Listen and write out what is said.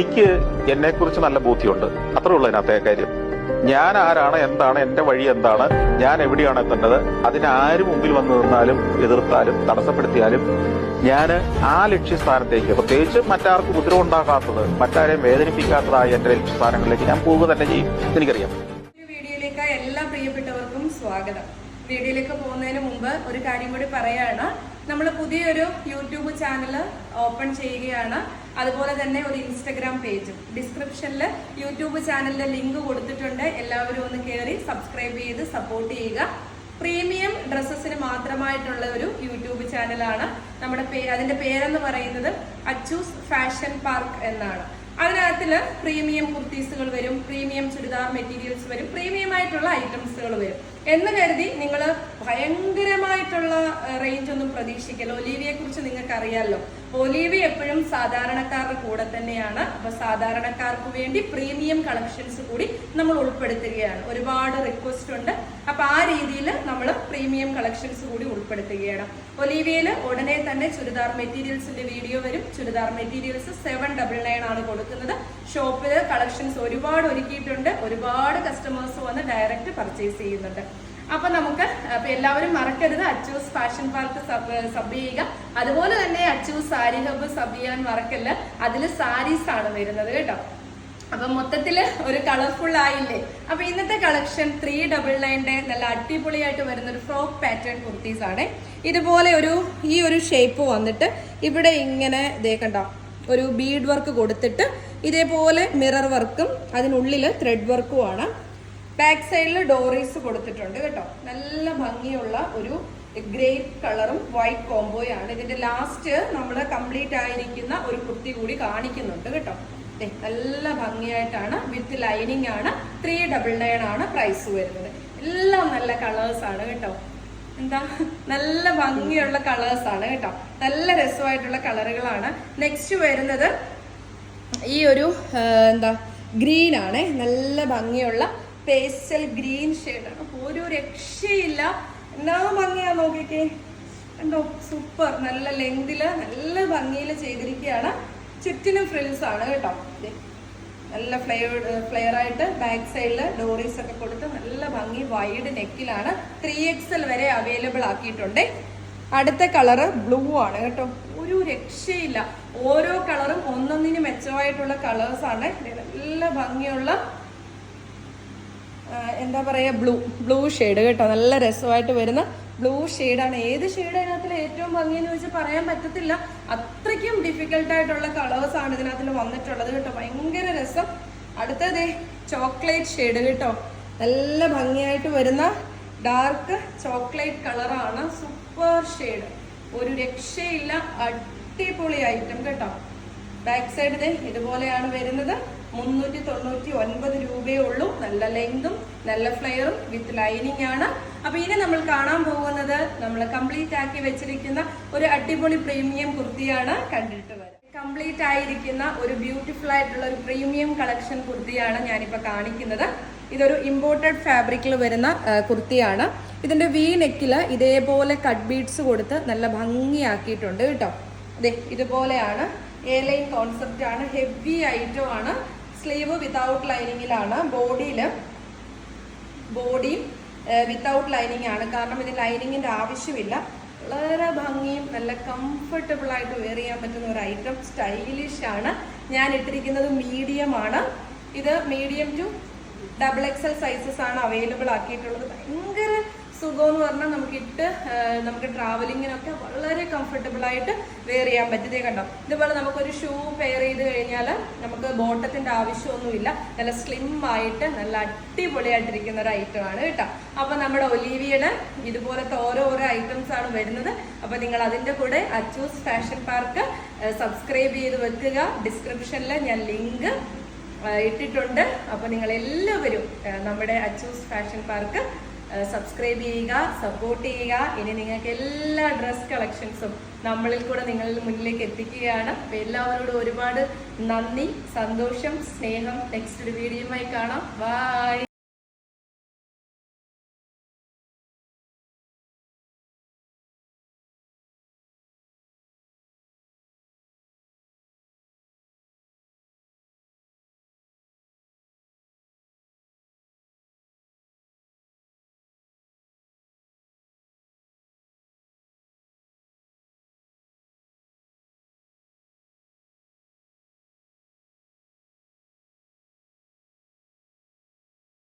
എനിക്ക് എന്നെ കുറിച്ച് നല്ല ബോധ്യമുണ്ട്. അത്രേ ഉള്ളൂ അതിനകത്തെ കാര്യം. ഞാൻ ആരാണ് എന്താണ് എന്റെ വഴി എന്താണ് ഞാൻ എവിടെയാണ് എത്തേണ്ടത് അതിന് ആര് മുമ്പിൽ വന്നു നിന്നാലും എതിർത്താലും തടസ്സപ്പെടുത്തിയാലും ഞാൻ ആ ലക്ഷ്യസ്ഥാനത്തേക്ക് പ്രത്യേകിച്ച് മറ്റാർക്കും ഉപദ്രവം ഉണ്ടാക്കാത്തത് മറ്റാരെയും വേദനിപ്പിക്കാത്തതായ എന്റെ ലക്ഷ്യസ്ഥാനങ്ങളിലേക്ക് ഞാൻ പോവുക തന്നെ ചെയ്യും. എനിക്കറിയാം. വീഡിയോയിലേക്ക് എല്ലാ പ്രിയപ്പെട്ടവർക്കും സ്വാഗതം. വീഡിയോയിലേക്ക് പോകുന്നതിന് മുമ്പ് ഒരു കാര്യം കൂടി പറയാണ്. നമ്മൾ പുതിയൊരു യൂട്യൂബ് ചാനൽ ഓപ്പൺ ചെയ്യുകയാണ്. അതുപോലെ തന്നെ ഒരു ഇൻസ്റ്റഗ്രാം പേജും. ഡിസ്ക്രിപ്ഷനിൽ യൂട്യൂബ് ചാനലിന്റെ ലിങ്ക് കൊടുത്തിട്ടുണ്ട്. എല്ലാവരും ഒന്ന് കയറി സബ്സ്ക്രൈബ് ചെയ്ത് സപ്പോർട്ട് ചെയ്യുക. പ്രീമിയം ഡ്രസ്സസിന് മാത്രമായിട്ടുള്ള ഒരു യൂട്യൂബ് ചാനലാണ് നമ്മുടെ പേ അതിന്റെ പേരെന്ന് പറയുന്നത് അച്ചൂസ് ഫാഷൻ പാർക്ക് എന്നാണ്. അതിനകത്തിൽ പ്രീമിയം കുർത്തീസുകൾ വരും പ്രീമിയം ചുരിദാർ മെറ്റീരിയൽസ് വരും പ്രീമിയം ആയിട്ടുള്ള ഐറ്റംസുകൾ വരും. എന്ന് കരുതി നിങ്ങൾ ഭയങ്കരമായിട്ടുള്ള റേഞ്ച് ഒന്നും പ്രതീക്ഷിക്കല്ലോ. ഒലീവിയെ കുറിച്ച് നിങ്ങൾക്ക് അറിയാമല്ലോ ഒലീവി എപ്പോഴും സാധാരണക്കാരുടെ കൂടെ തന്നെയാണ്. അപ്പൊ സാധാരണക്കാർക്ക് വേണ്ടി പ്രീമിയം കളക്ഷൻസ് കൂടി നമ്മൾ ഉൾപ്പെടുത്തുകയാണ്. ഒരുപാട് റിക്വസ്റ്റ് ഉണ്ട്. അപ്പൊ ആ രീതിയിൽ നമ്മൾ പ്രീമിയം കളക്ഷൻസ് കൂടി ഉൾപ്പെടുത്തുകയാണ്. ഒലീവിയയിൽ ഉടനെ തന്നെ ചുരിദാർ മെറ്റീരിയൽസിന്റെ വീഡിയോ വരും. Churidar materials seven double nine ആണ് കൊടുക്കുന്നത്. ഷോപ്പിൽ കളക്ഷൻസ് ഒരുപാട് ഒരുക്കിയിട്ടുണ്ട്. ഒരുപാട് കസ്റ്റമേഴ്സ് വന്ന് ഡയറക്റ്റ് പർച്ചേസ് ചെയ്യുന്നുണ്ട്. അപ്പൊ നമുക്ക് അപ്പൊ എല്ലാവരും മറക്കരുത്. അച്ചൂസ് ഫാഷൻ പാർക്ക് സബ് ചെയ്യുക. അതുപോലെ തന്നെ അച്ചൂസ് സാരി ഹബ് സബ് ചെയ്യാൻ മറക്കല്ല. അതിൽ സാരീസ് ആണ് വരുന്നത് കേട്ടോ. അപ്പൊ മൊത്തത്തിൽ ഒരു കളർഫുൾ ആയില്ലേ? അപ്പൊ ഇന്നത്തെ കളക്ഷൻ ത്രീ ഡബിൾ നയന്റെ നല്ല അടിപൊളിയായിട്ട് വരുന്ന ഒരു ഫ്രോക്ക് പാറ്റേൺ കുർത്തീസ് ആണ്. ഇതുപോലെ ഒരു ഈ ഒരു ഷേപ്പ് വന്നിട്ട് ഇവിടെ ഇങ്ങനെ കണ്ടോ ഒരു ബീഡ് വർക്ക് കൊടുത്തിട്ട് ഇതേപോലെ മിറർ വർക്കും അതിനുള്ളിൽ ത്രെഡ് വർക്കും ആണ്. ബാക്ക് സൈഡിൽ ഡോറീസ് കൊടുത്തിട്ടുണ്ട് കേട്ടോ. നല്ല ഭംഗിയുള്ള ഒരു ഗ്രേപ്പ് കളറും വൈറ്റ് കോംബോയാണ് ഇതിന്റെ ലാസ്റ്റ് നമ്മൾ കംപ്ലീറ്റ് ആയിരിക്കുന്ന ഒരു കുർത്തി കൂടി കാണിക്കുന്നുണ്ട് കേട്ടോ. നല്ല ഭംഗിയായിട്ടാണ് വിത്ത് ലൈനിങ് ആണ്. ത്രീ ഡബിൾ നയൻ ആണ് പ്രൈസ് വരുന്നത്. എല്ലാം നല്ല കളേഴ്സ് ആണ് കേട്ടോ. എന്താ? നല്ല ഭംഗിയുള്ള കളേഴ്സ് ആണ് കേട്ടോ. നല്ല രസമായിട്ടുള്ള കളറുകളാണ്. നെക്സ്റ്റ് വരുന്നത് ഈ ഒരു എന്താ ഗ്രീൻ ആണ്. നല്ല ഭംഗിയുള്ള പേസ്റ്റൽ ഗ്രീൻ ഷെയ്ഡാണ് ഒരു രക്ഷയില്ല. എന്നാ ഭംഗിയാ നോക്കിക്കേ. കണ്ടോ? സൂപ്പർ. നല്ല ലെങ്തിൽ നല്ല ഭംഗിയിൽ ചെയ്തിരിക്കുകയാണ്. ചുറ്റിനും ഫ്രിൽസ് ആണ് കേട്ടോ. നല്ല ഫ്ലെയർ ഫ്ലെയർ ആയിട്ട് ബാക്ക് സൈഡിൽ ഡോറീസ് ഒക്കെ കൊടുത്ത് നല്ല ഭംഗി വൈഡ് നെക്കിലാണ്. ത്രീ എക്സൽ വരെ അവൈലബിൾ ആക്കിയിട്ടുണ്ട്. അടുത്ത കളറ് ബ്ലൂ ആണ് കേട്ടോ. ഒരു രക്ഷയില്ല. ഓരോ കളറും ഒന്നൊന്നിന് മെച്ചമായിട്ടുള്ള കളേഴ്സ് ആണ്. ദേ നല്ല ഭംഗിയുള്ള എന്താ പറയുക ബ്ലൂ ബ്ലൂ ഷെയ്ഡ് കേട്ടോ. നല്ല രസമായിട്ട് വരുന്ന ബ്ലൂ ഷെയ്ഡാണ്. ഏത് ഷെയ്ഡ് അതിനകത്തിൽ ഏറ്റവും ഭംഗിയെന്ന് ചോദിച്ചാൽ പറയാൻ പറ്റത്തില്ല. അത്രയ്ക്കും ഡിഫിക്കൽട്ട് ആയിട്ടുള്ള കളേഴ്സ് ആണ് ഇതിനകത്തിൽ വന്നിട്ടുള്ളത് കേട്ടോ. ഭയങ്കര രസം. അടുത്തത് ചോക്ലേറ്റ് ഷെയ്ഡ് കേട്ടോ. നല്ല ഭംഗിയായിട്ട് വരുന്ന ഡാർക്ക് ചോക്ലേറ്റ് കളറാണ് സൂപ്പർ ഷെയ്ഡ് ഒരു രക്ഷയില്ല. അടിപൊളി ഐറ്റം കേട്ടോ. ബാക്ക് സൈഡ് ഇതുപോലെയാണ് വരുന്നത്. മുന്നൂറ്റി തൊണ്ണൂറ്റി ഒൻപത് രൂപയേ ഉള്ളൂ നല്ല ലെങ്തും നല്ല ഫ്ലെയറും വിത്ത് ലൈനിങ് ആണ്. അപ്പൊ ഇനി നമ്മൾ കാണാൻ പോകുന്നത് നമ്മൾ കംപ്ലീറ്റ് ആക്കി വെച്ചിരിക്കുന്ന ഒരു അടിപൊളി പ്രീമിയം കുർത്തിയാണ് കണ്ടിട്ട് വരുന്നത് കംപ്ലീറ്റ് ആയിരിക്കുന്ന ഒരു ബ്യൂട്ടിഫുൾ ആയിട്ടുള്ള ഒരു പ്രീമിയം കളക്ഷൻ കുർത്തിയാണ് ഞാനിപ്പോൾ കാണിക്കുന്നത്. ഇതൊരു ഇമ്പോർട്ടഡ് ഫാബ്രിക്കിൽ വരുന്ന കുർത്തിയാണ്. ഇതിന്റെ വി നെക്കിൽ ഇതേപോലെ കട്ട് ബീഡ്സ് കൊടുത്ത് നല്ല ഭംഗിയാക്കിയിട്ടുണ്ട് കേട്ടോ. അതെ ഇതുപോലെയാണ്. എ ലൈൻ കോൺസെപ്റ്റ് ആണ്. ഹെവി ഐറ്റം ആണ്. സ്ലീവ് വിതൗട്ട് ലൈനിങ്ങിലാണ് ബോഡിയിൽ ബോഡിയും വിത്തൗട്ട് ലൈനിങ് ആണ്. കാരണം ഇത് ലൈനിങ്ങിന്റെ ആവശ്യമില്ല. വളരെ ഭംഗിയും നല്ല കംഫർട്ടബിൾ ആയിട്ട് വെയർ ചെയ്യാൻ പറ്റുന്ന ഒരു ഐറ്റം സ്റ്റൈലിഷ് ആണ്. ഞാൻ ഇട്ടിരിക്കുന്നത് മീഡിയം ആണ്. ഇത് medium to double XL sizes ആണ് അവൈലബിൾ ആക്കിയിട്ടുള്ളത്. ഭയങ്കര സുഖം എന്ന് പറഞ്ഞാൽ നമുക്ക് ഇട്ട് നമുക്ക് ട്രാവലിങ്ങിനൊക്കെ വളരെ കംഫർട്ടബിൾ ആയിട്ട് വെയർ ചെയ്യാൻ പറ്റിയതേ കണ്ടോ? ഇതുപോലെ നമുക്കൊരു ഷൂ പെയർ ചെയ്ത് കഴിഞ്ഞാൽ നമുക്ക് ബോട്ടത്തിന്റെ ആവശ്യമൊന്നുമില്ല. നല്ല സ്ലിം ആയിട്ട് നല്ല അടിപൊളിയായിട്ടിരിക്കുന്ന ഒരു ഐറ്റം ആണ് കേട്ടോ. അപ്പോൾ നമ്മുടെ ഒലീവിയുടെ ഇതുപോലത്തെ ഓരോ ഓരോ ഐറ്റംസ് ആണ് വരുന്നത്. അപ്പോൾ നിങ്ങൾ അതിന്റെ കൂടെ അച്ചൂസ് ഫാഷൻ പാർക്ക് സബ്സ്ക്രൈബ് ചെയ്ത് വെക്കുക. ഡിസ്ക്രിപ്ഷനിൽ ഞാൻ ലിങ്ക് ഇട്ടിട്ടുണ്ട്. അപ്പോൾ നിങ്ങൾ എല്ലാവരും നമ്മുടെ അച്ചൂസ് ഫാഷൻ പാർക്ക് സബ്സ്ക്രൈബ് ചെയ്യുക സപ്പോർട്ട് ചെയ്യുക. ഇനി നിങ്ങൾക്ക് എല്ലാ ഡ്രസ് കളക്ഷൻസും നമ്മളിൽ കൂടെ നിങ്ങളുടെ മുന്നിലേക്ക് എത്തിക്കുകയാണ്. എല്ലാവരോടും ഒരുപാട് നന്ദി സന്തോഷം സ്നേഹം. നെക്സ്റ്റ് ഒരു വീഡിയോയുമായി കാണാം. ബൈ